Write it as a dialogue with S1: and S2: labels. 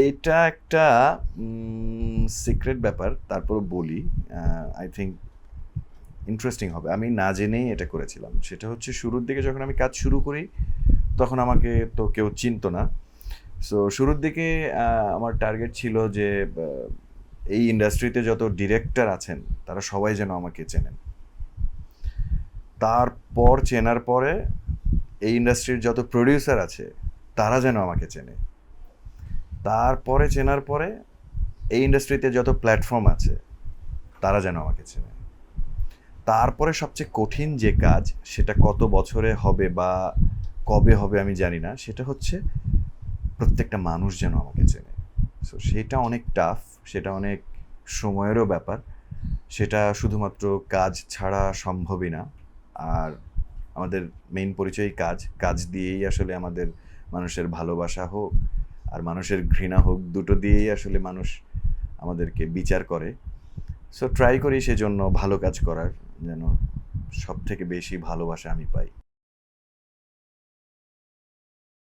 S1: এইটা একটা সিক্রেট ব্যাপার তারপর বলি আই থিঙ্ক ইন্টারেস্টিং হবে। আমি না জেনেই এটা করেছিলাম। সেটা হচ্ছে শুরুর দিকে যখন আমি কাজ শুরু করি, তখন আমাকে তো কেউ চিনতো না। সো শুরুর দিকে আমার টার্গেট ছিল যে এই ইন্ডাস্ট্রিতে যত ডিরেক্টর আছেন, তারা সবাই যেন আমাকে চেনেন। তারপর চেনার পরে, এই ইন্ডাস্ট্রির যত প্রডিউসার আছে, তারা যেন আমাকে চেনে। তারপরে চেনার পরে এই ইন্ডাস্ট্রিতে যত প্ল্যাটফর্ম আছে, তারা যেন আমাকে চেনে। তারপরে সবচেয়ে কঠিন যে কাজ, সেটা কত বছরে হবে বা কবে হবে আমি জানি না, সেটা হচ্ছে প্রত্যেকটা মানুষ যেন আমাকে চেনে। সো সেটা অনেক টাফ সেটা অনেক সময়েরও ব্যাপার। সেটা শুধুমাত্র কাজ ছাড়া সম্ভবই না। আর আমাদের মেইন পরিচয়ই কাজ। কাজ দিয়েই আসলে আমাদের মানুষের ভালোবাসা হোক আর মানুষের ঘৃণা হোক, দুটো দিয়েই আসলে মানুষ আমাদেরকে বিচার করে। সো ট্রাই করি সেজন্য ভালো কাজ করার যেন সব থেকে বেশি ভালোবাসা আমি পাই।